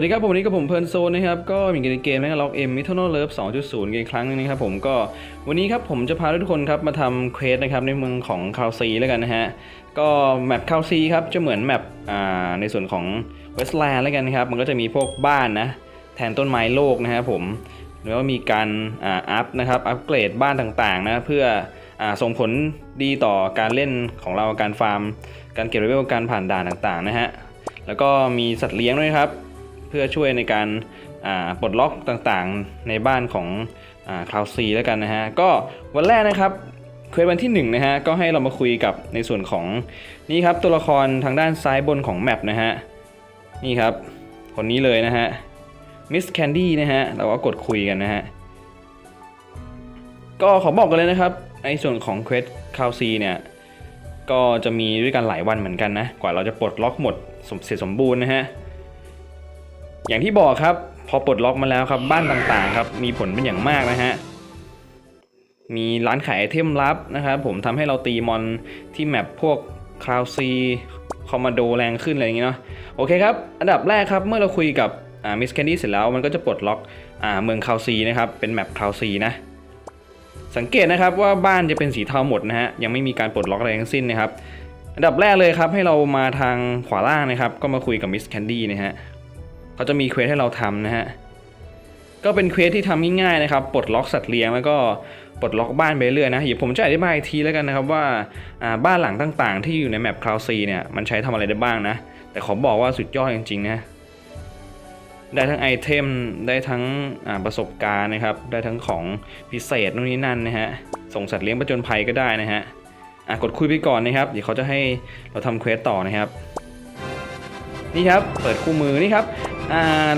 สวัสดีครับผมวันนี้กับผมเพลินโซนนะครับก็มีเกมเกมนะครับล็อกเอ็มมิทโนเลิฟ2.0กันอีกครั้งหนึงนะครับผมก็วันนี้ครับผมจะพาทุกคนครับมาทำเควสนะครับในเมืองของคาวซีแล้วกันนะฮะก็แมปคาวซีครับจะเหมือนแมปอ่าในส่วนของเวสต์แลนด์แล้วกันนะครับมันก็จะมีพวกบ้านนะแทนต้นไม้โลกนะครับผมหรือว่ามีการอ่าอัพนะครับอัปเกรดบ้านต่างๆนะเพื่ออ่าส่งผลดีต่อการเล่นของเราการฟาร์ม การเก็บเลเวลการผ่านด่านต่างๆนะฮะแล้วก็มีสัตว์เลี้ยงด้วยครับ เพื่อช่วยในการปลดล็อกต่างๆ ในบ้านของคลาวซีแล้วกันนะฮะ ก็วันแรกนะครับเควสวันที่1นงนะฮะก็ให้เรามาคุยกับในส่วนของนี่ครับตัวละครทางด้านซ้ายบนของแมปนะฮะนี่ครับ คนนี้เลยนะฮะมิสแคนดี้นะฮะเราก็กดคุยกันนะฮะก็ขอบอกกันเลยนะครับในส่วนของเควสคลาวซีเนี่ยก็จะมีด้วยกันหลายวันเหมือนกันนะ กว่าเราจะปลดล็อกหมดสมเสร็จสมบูรณ์นะฮะ อย่างที่บอกครับ พอปลดล็อกมาแล้วครับบ้านต่างๆครับมีผลเป็นอย่างมากนะฮะมีร้านขายไอเทมลับนะครับผมทำให้เราตีมอนที่แมปพวกคลาวซีคอมมานโดแรงขึ้นอะไรอย่างเงี้เนาะโอเคครับ อันดับแรกครับเมื่อเราคุยกับมิสแคนดี้เสร็จแล้วมันก็จะปลดล็อกอาเมืองคลาวซีนะครับเป็นแมปคลาวซีนะสังเกตนะครับว่าบ้านจะเป็นสีเทาหมดนะฮะยังไม่มีการปลดล็อกอะไรทั้งสิ้นนะครับ อันดับแรกเลยครับให้เรามาทางขวาล่างนะครับ ก็มาคุยกับมิสแคนดี้นะฮะ เขาจะมีเควสให้เราทำนะฮะ ก็เป็นเควสที่ทำง่ายๆนะครับ ปลดล็อกสัตว์เลี้ยงแล้วก็ปลดล็อกบ้านไปเรื่อยนะ เดี๋ยวผมจะอธิบายทีแล้วกันนะครับว่าบ้านหลังต่างๆ ที่อยู่ในแมปคลาวซีเนี่ยมันใช้ทำอะไรได้บ้างนะ แต่ขอบอกว่าสุดยอดจริงๆนะได้ทั้งไอเทม ได้ทั้งประสบการณ์นะครับ ได้ทั้งของพิเศษนู่นนี่นั่นนะฮะ ส่งสัตว์เลี้ยงประจนภัยก็ได้นะฮะอะกดคุยไปก่อนนะครับ เดี๋ยวเขาจะให้เราทำเควสต่อนะครับ นี่ครับ เปิดคู่มือนี่ครับอ่า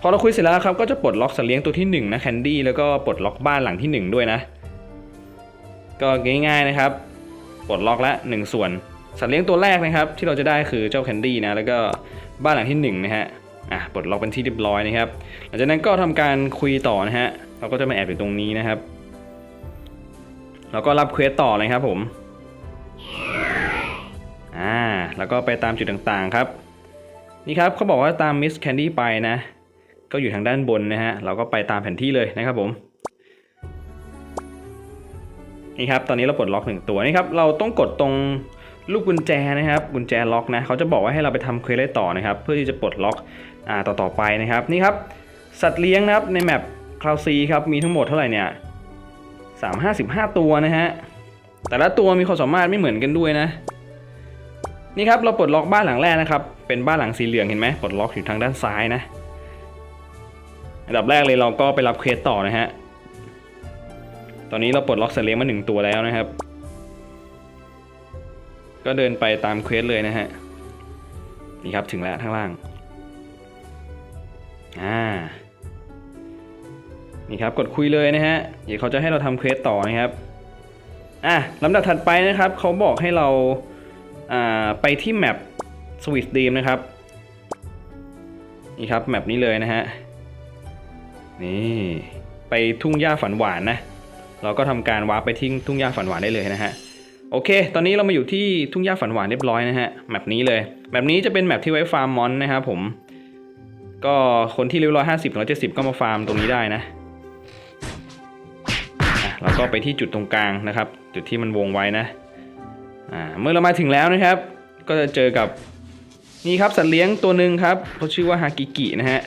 พอเราคุยเสร็จแล้วครับก็จะปลดล็อกสัตว์เลี้ยงตัวที่1นะแคนดี้แล้วก็ปลดล็อกบ้านหลังที่ 1 ด้วยนะ ก็ง่ายๆนะครับ ปลดล็อกละ 1 ส่วน สัตว์เลี้ยงตัวแรกนะครับ ที่เราจะได้คือเจ้าแคนดี้นะแล้วก็บ้านหลังที่1นะฮะอะปลดล็อกเป็นที่เรียบร้อยนะครับ หลังจากนั้นก็ทำการคุยต่อนะฮะเราก็จะมาแอบอยู่ตรงนี้นะครับแล้วก็รับเควสต่อเลยครับผมอ่าแล้วก็ไปตามจุดต่างๆครับ นี่ครับเขาบอกว่าตามมิสแคนดี้ไปนะ ก็อยู่ทางด้านบนนะฮะ เราก็ไปตามแผนที่เลยนะครับผม นี่ครับ ตอนนี้เราปลดล็อกหนึ่งตัวนี่ครับ เราต้องกดตรงลูกกุญแจนะครับ กุญแจล็อกนะ เขาจะบอกว่าให้เราไปทำเควสต่อนะครับ เพื่อที่จะปลดล็อกอ่าต่อต่อไปนะครับ นี่ครับ สัตว์เลี้ยงนะครับ ในแมปคลาวซีครับ มีทั้งหมดเท่าไหร่เนี่ยสามห้าสิบห้าตัวนะฮะ แต่ละตัวมีความสามารถไม่เหมือนกันด้วยนะ นี่ครับเราปลดล็อกบ้านหลังแรกนะครับ เป็นบ้านหลังสีเหลืองเห็นไหมปลดล็อกอยู่ทางด้านซ้ายนะ อันดับแรกเลยเราก็ไปรับเควสต่อนะฮะ ตอนนี้เราปลดล็อกสเลี้ยงมาหนึ่งตัวแล้วนะครับ ก็เดินไปตามเควสเลยนะฮะ นี่ครับถึงแล้วข้างล่าง อ่า นี่ครับกดคุยเลยนะฮะ เดี๋ยวเขาจะให้เราทำเควสต่อนะครับ อะลำดับถัดไปนะครับเขาบอกให้เรา ไปที่แมปสวิตดีมนะครับ นี่ครับแมปนี้เลยนะฮะ นี่ไปทุ่งหญ้าฝันหวานนะ เราก็ทำการวาร์ปไปทิ้งทุ่งหญ้าฝันหวานได้เลยนะฮะ โอเค ตอนนี้เรามาอยู่ที่ทุ่งหญ้าฝันหวานเรียบร้อยนะฮะ แมปนี้เลย แมปนี้จะเป็นแมปที่ไว้ฟาร์มมอนนะครับผม ก็คนที่เรียบร้อยห้าสิบร้อยเจ็ดสิบก็มาฟาร์มตรงนี้ได้นะอะเราก็ไปที่จุดตรงกลางนะครับ จุดที่มันวงไว้นะ อ่าเมื่อเรามาถึงแล้วนะครับ ก็จะเจอกับนี่ครับสัตว์เลี้ยงตัวหนึ่งครับเขาชื่อว่าฮากิกินะฮะ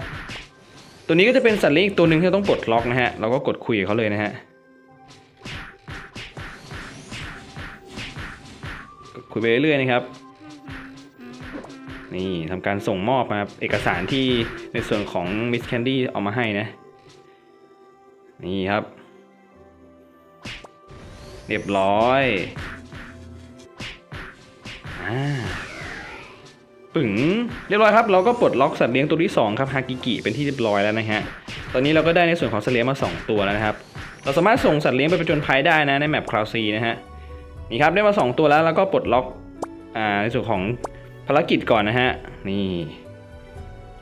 ตัวนี้ก็จะเป็นสัตว์เลี้ยงอีกตัวหนึ่งที่เราต้องปลดล็อกนะฮะเราก็กดคุยกับเขาเลยนะฮะคุยไปเรื่อยๆนะครับนี่ทำการส่งมอบนะครับเอกสารที่ในส่วนของมิสแคนดี้เอามาให้นะ นี่ครับ เรียบร้อยึงเรียบร้อยครับ เราก็ปลดล็อกสัตว์เลี้ยงตัวที่2ครับฮากิกิเป็นที่เรียบร้อยแล้วนะฮะตอนนี้เราก็ได้ในส่วนของสัตว์เลี้ยงมา 2 ตัวแล้วนะครับ เราสามารถส่งสัตว์เลี้ยงไปประจนภัยได้นะในแมปคลาวซีนะฮะนี่ครับได้มา 2 ตัวแล้วแล้วก็ปลดล็อกอ่าในส่วนของภารกิจก่อนนะฮะนี่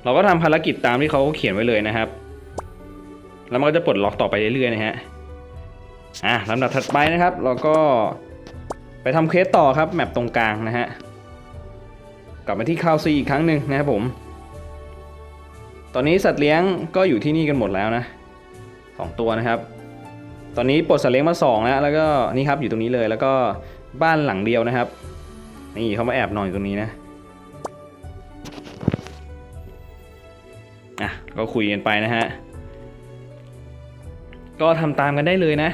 เราก็ทำภารกิจตามที่เขาเขียนไว้เลยนะครับ แล้วมันก็จะปลดล็อกต่อไปเรื่อยๆนะฮะอะลำดับถัดไปนะครับ เราก็ไปทำเควสต่อครับแมปตรงกลางนะฮะ กลับมาที่คาวซีอีกครั้งหนึ่งนะครับผม ตอนนี้สัตว์เลี้ยงก็อยู่ที่นี่กันหมดแล้วนะสองตัวนะครับ ตอนนี้ปลดสัตว์เลี้ยงมาสองแล้วแล้วก็นี่ครับอยู่ตรงนี้เลยแล้วก็บ้านหลังเดียวนะครับ นี่เขามาแอบนอนอยู่ตรงนี้นะอะก็คุยกันไปนะฮะก็ทำตามกันได้เลยนะ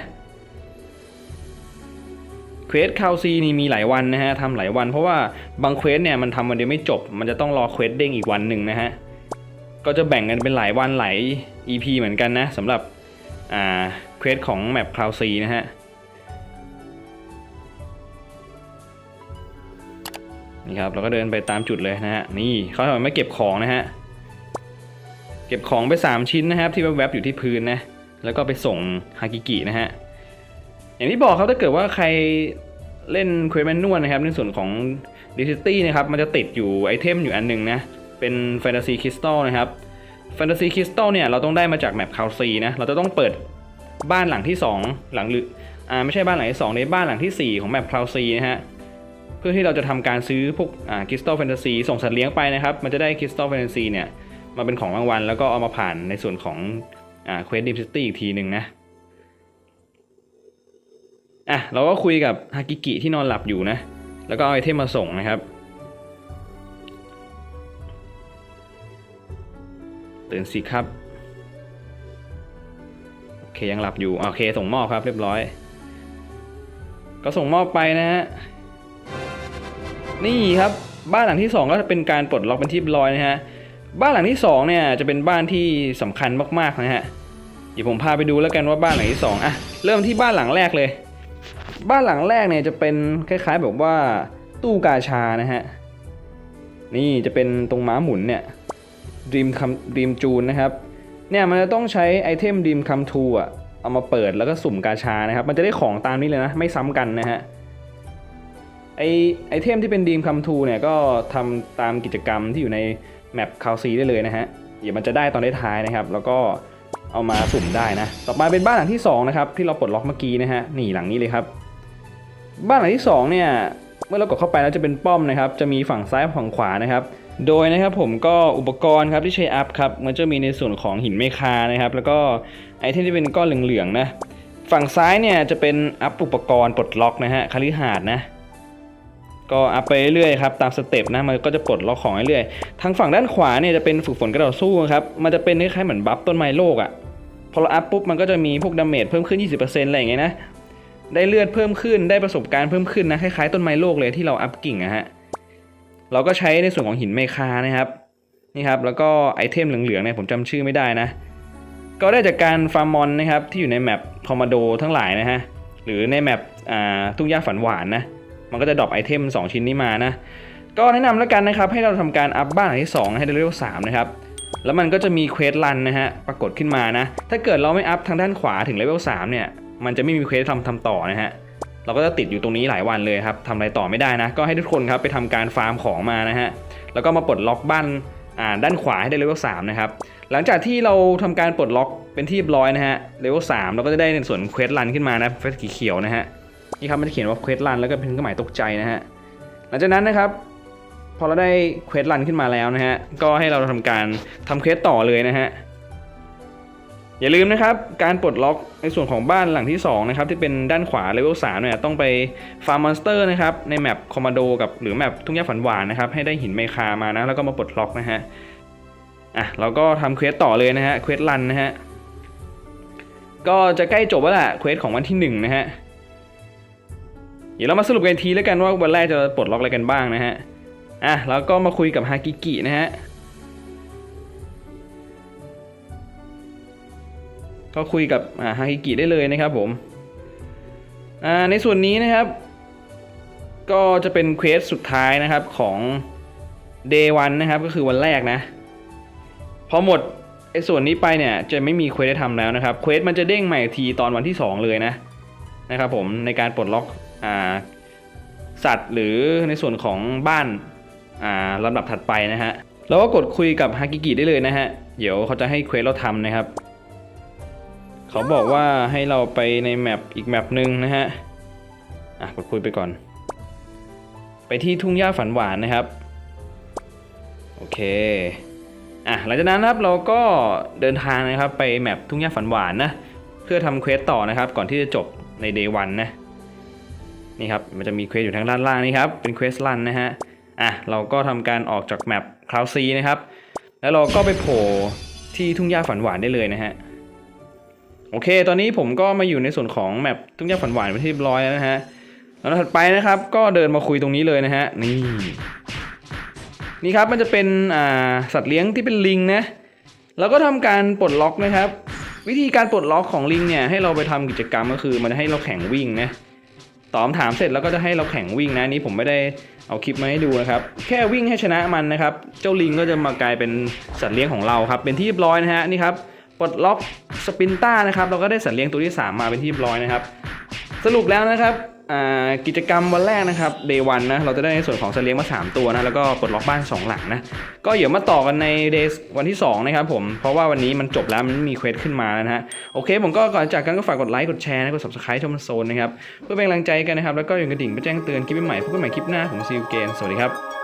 เควสคาวซีนี่มีหลายวันนะฮะทำหลายวันเพราะว่าบางเควสเนี่ยมันทำวันเดียวไม่จบ มันจะต้องรอเควสเด้งอีกวันหนึ่งนะฮะ ก็จะแบ่งกันเป็นหลายวันหลาย EP เหมือนกันนะสำหรับอ่าเควสของแมปคาวซีนะฮะนี่ครับเราก็เดินไปตามจุดเลยนะฮะนี่เขาทำไมาเก็บของนะฮะเก็บของไป 3 ชิ้นนะครับที่แวบๆอยู่ที่พื้นนะแล้วก็ไปส่งฮากิกินะฮะ อย่างที่บอกครับถ้าเกิดว่าใครเล่นเควสแมนนวลนะครับ ในส่วนของดิจิตี้นะครับมันจะติดอยู่ไอเทมอยู่อันหนึ่งนะเป็นแฟนตาซีคริสตัลนะครับแฟนตาซีคริสตัลเนี่ยเราต้องได้มาจากแมปคาวซีนะเราจะต้องเปิดบ้านหลังที่ 2 หลังหรืออ่าไม่ใช่บ้านหลังที่2ในบ้านหลังทีสี่4 ของแมปคาวซีนะฮะเพื่อที่เราจะทำการซื้อพวกอ่าคริสตัลแฟนตาซีส่งสัตว์เลี้ยงไปนะครับมันจะได้คริสตัลแฟนตาซีเนี่ยมาเป็นของรางวัลแล้วก็เอามาผ่านในส่วนของอ่าเควสดิมซิตี้อีกทีหนึ่งนะ อะเราก็คุยกับฮากิกิที่นอนหลับอยู่นะ แล้วก็เอาไอเทมมาส่งนะครับ ตื่นสิครับ โอเคยังหลับอยู่ โอเคส่งมอบครับเรียบร้อย ก็ส่งมอบไปนะฮะ นี่ครับบ้านหลังที่ 2 ก็จะเป็นการปลดล็อกเป็นที่เรียบร้อยนะฮะ บ้านหลังที่2เนี่ยจะเป็นบ้านที่สำคัญมากๆนะฮะ เดี๋ยวผมพาไปดูแล้วกันว่าบ้านหลังที่2อะเริ่มที่บ้านหลังแรกเลย บ้านหลังแรกเนี่ยจะเป็นคล้ายๆแบบว่าตู้กาชานะฮะ นี่จะเป็นตรงม้าหมุนเนี่ยดีมคัมดีมจูนนะครับ เนี่ยมันจะต้องใช้ไอเทมดีมคัมทูอะเอามาเปิดแล้วก็สุ่มกาชานะครับ มันจะได้ของตามนี้เลยนะ ไม่ซ้ำกันนะฮะไอไอเทมที่เป็นดีมคัมทูเนี่ยก็ทำตามกิจกรรมที่อยู่ในแมปคาวซีได้เลยนะฮะเดี๋ยวมันจะได้ตอนได้ท้ายนะครับ แล้วก็เอามาสุ่มได้นะ ต่อไปเป็นบ้านหลังที่2นะครับที่เราปลดล็อกเมื่อกี้นะฮะนี่หลังนี้เลยครับ บ้านหลังที่2เนี่ยเมื่อเรากดเข้าไปแล้วจะเป็นป้อมนะครับ จะมีฝั่งซ้ายฝั่งขวานะครับ โดยนะครับผมก็อุปกรณ์ครับที่ใช้อัพครับมันจะมีในส่วนของหินเมคานะครับ แล้วก็ไอเทมที่เป็นก้อนเหลืองๆนะฝั่งซ้ายเนี่ยจะเป็นอัพอุปกรณ์ปลดล็อกนะฮะคฤหาสน์นะก็อัพไปเรื่อยๆครับตามสเต็ปนะมันก็จะปลดล็อกของเรื่อยๆทางฝั่งด้านขวาเนี่ยจะเป็นฝึกฝนกระโดดสู้ครับมันจะเป็นคล้ายๆเหมือนบัฟต้นไม้โลกอะ่ะพอเราอัพปุ๊บมันก็จะมีพวกดาเมจเพิ่มขึ้น 20%อะไรอย่างเงี้ยนะ ได้เลือดเพิ่มขึ้นได้ประสบการณ์เพิ่มขึ้นนะคล้ายๆต้นไม้โลกเลยที่เราอัพกิ่งอะฮะเราก็ใช้ในส่วนของหินเมคานะครับนี่ครับแล้วก็ไอเทมเหลืองๆเนี่ยผมจำชื่อไม่ได้นะ ก็ได้จากการฟาร์มมอนนะครับที่อยู่ในแมปคอมาโดทั้งหลายนะฮะหรือในแมปทุ่งหญ้าฝันหวานนะมันก็จะดรอปไอเทม 2 ชิ้นนี้มานะก็แนะนำแล้วกันนะครับให้เราทำการอัพบ้านหลังที่ 2 ให้ได้เลเวล3นะครับแล้วมันก็จะมีเควสรันนะฮะปรากฏขึ้นมานะถ้าเกิดเราไม่อัพทางด้านขวาถึงเลเวล3เนี่ย มันจะไม่มีเควสทำทำต่อนะฮะเราก็จะติดอยู่ตรงนี้หลายวันเลยครับทำอะไรต่อไม่ได้นะ ก็ให้ทุกคนครับไปทำการฟาร์มของมานะฮะ แล้วก็มาปลดล็อกบ้านอ่าด้านขวาให้ได้เลเวล3นะครับ หลังจากที่เราทำการปลดล็อกเป็นที่เรียบร้อยนะฮะ เลเวล3เราก็จะได้ในส่วนเควสรันขึ้นมานะเควสเขียวนะฮะ นี่ครับมันจะเขียนว่าเควสรันแล้วก็เป็นเครื่องหมายตกใจนะฮะ หลังจากนั้นนะครับ พอเราได้เควสรันขึ้นมาแล้วนะฮะ ก็ให้เราทำการทำเควสต่อเลยนะฮะ อย่าลืมนะครับการปลดล็อกในส่วนของบ้านหลังที่2นะครับที่เป็นด้านขวาเลเวล3เนี่ยต้องไปฟาร์มมอนสเตอร์นะครับในแมปคอมมานโดกับหรือแมปทุ่งหญ้าฝันหวานนะครับให้ได้หินเมคามานะแล้วก็มาปลดล็อกนะฮะอะเราก็ทำเควสต่อเลยนะฮะเควสรันนะฮะก็จะใกล้จบแล้วแหละเควสของวันที่1นะฮะเดี๋ยวเรามาสรุปกันทีแล้วกันว่าวันแรกจะปลดล็อกอะไรกันบ้างนะฮะอะแล้วก็มาคุยกับฮากิกินะฮะ ก็คุยกับฮากิกิได้เลยนะครับผมในส่วนนี้นะครับ ก็จะเป็นเควสสุดท้ายนะครับของ day 1นะครับก็คือวันแรกนะ พอหมดไอ้ส่วนนี้ไปเนี่ยจะไม่มีเควสได้ทำแล้วนะครับเควสมันจะเด้งใหม่ทีตอนวันที่ 2 เลยนะนะครับผมในการปลดล็อกอ่าสัตว์หรือในส่วนของบ้านอ่าลำดับถัดไปนะฮะเราก็กดคุยกับฮากิกิได้เลยนะฮะ เดี๋ยวเขาจะให้เควสเราทำนะครับ เขาบอกว่าให้เราไปในแมปอีกแมปหนึ่งนะฮะ อะกดคุยไปก่อน ไปที่ทุ่งหญ้าฝันหวานนะครับ โอเค อะหลังจากนั้นครับเราก็เดินทางนะครับไปแมปทุ่งหญ้าฝันหวานนะ เพื่อทำเควสต่อนะครับ ก่อนที่จะจบในเดย์วันนะ นี่ครับมันจะมีเควสอยู่ทางด้านล่างนี่ครับ เป็นเควสลันนะฮะ อะเราก็ทำการออกจากแมปคลาวซีนะครับ แล้วเราก็ไปโผล่ที่ทุ่งหญ้าฝันหวานได้เลยนะฮะ โอเค ตอนนี้ผมก็มาอยู่ในส่วนของแมปทุ่งหญ้าฝันหวานเป็นที่เรียบร้อยแล้วนะฮะ แล้วถัดไปนะครับ ก็เดินมาคุยตรงนี้เลยนะฮะ นี่ นี่ครับ มันจะเป็นอ่าสัตว์เลี้ยงที่เป็นลิงนะ แล้วก็ทำการปลดล็อกนะครับ วิธีการปลดล็อกของลิงเนี่ย ให้เราไปทำกิจกรรมก็คือมันจะให้เราแข่งวิ่งนะ ตอบถามเสร็จแล้วก็จะให้เราแข่งวิ่งนะ นี้ผมไม่ได้เอาคลิปมาให้ดูนะครับ แค่วิ่งให้ชนะมันนะครับ เจ้าลิงก็จะมากลายเป็นสัตว์เลี้ยงของเราครับ เป็นที่เรียบร้อยนะฮะ นี่ครับ ปลดล็อกสปินต้านะครับเราก็ได้สัตว์เลี้ยงตัวที่สามมาเป็นที่เรียบร้อยนะครับ สรุปแล้วนะครับกิจกรรมวันแรกนะครับ day วันนะเราจะได้ในส่วนของสัตว์เลี้ยงมา 3 ตัวนะแล้วก็ปลดล็อกบ้าน 2 หลังนะก็เดี๋ยวมาต่อกันใน day วันที่ 2 นะครับผม เพราะว่าวันนี้มันจบแล้วมันมีเควสขึ้นมาแล้วนะฮะโอเค ผมก็ก่อนจากกันก็ฝากกดไลค์กดแชร์นะกด subscribe ทอมโซนนะครับเพื่อเป็นกำลังใจกันนะครับแล้วก็อย่ากระดิ่งไปแจ้งเตือนคลิปใหม่ๆพบกันใหม่คลิปหน้าผมซีลเกนสวัสดีครับ